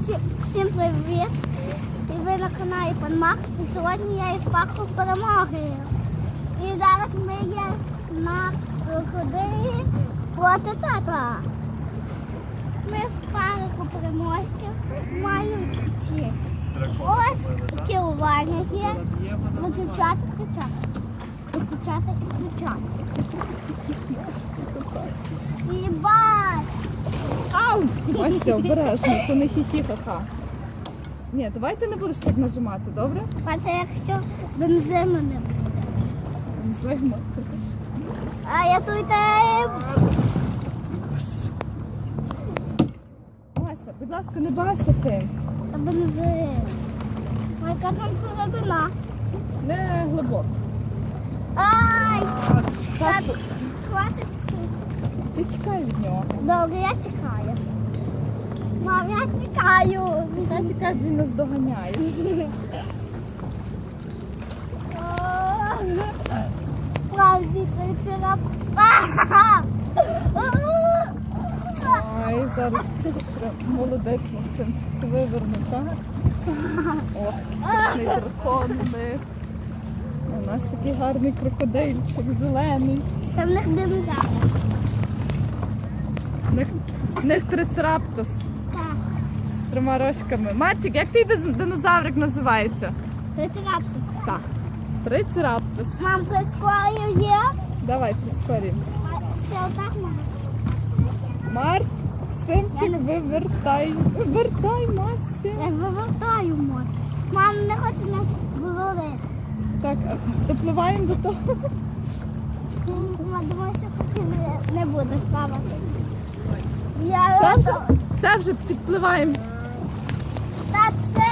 всі, всім привіт! І ви на каналі Пан Макс. І сьогодні я із парку перемоги. І зараз ми є на крокодилі проти тата. Ми в парку переможців мають ці. Ось керування є. Виключати кричати. Виключати кричати. І! Настя, обережно, це не хі-хі-ха-ха. Ні, давай ти не будеш так нажимати, добре? Бачите, якщо бензину не буде. Займо. А я тут е, Настя, будь ласка, не байся тим. та бензин. Яка там глибина? Не глибоко. Ай! Хватить. ти тікай від нього. Добре, я тікаю. Мам, я тікаю. Тікай, тікай, він нас доганяє. Справді трицерап. Ай, зараз молодець Максимчик вивернув, так? Ох, страшний дракон у них. У нас такий гарний крокодильчик, зелений. Там в них динозавр. У них, у них трицераптос Так, з трьома рожками. Марчик, як твій динозаврик називається? трицераптор. Так. Трицераптос. Мам, прискорю є. Давай прискорім. А Ще отак можна. Марк, Симчик, вивертай. Вивертай, Мася. Я вивертаю можу. Мам, не хочу нас говорити. Так, допливаємо до того. Мама, думаю, що поки не- буде ставити. Я все вже підпливаємо. Так, все,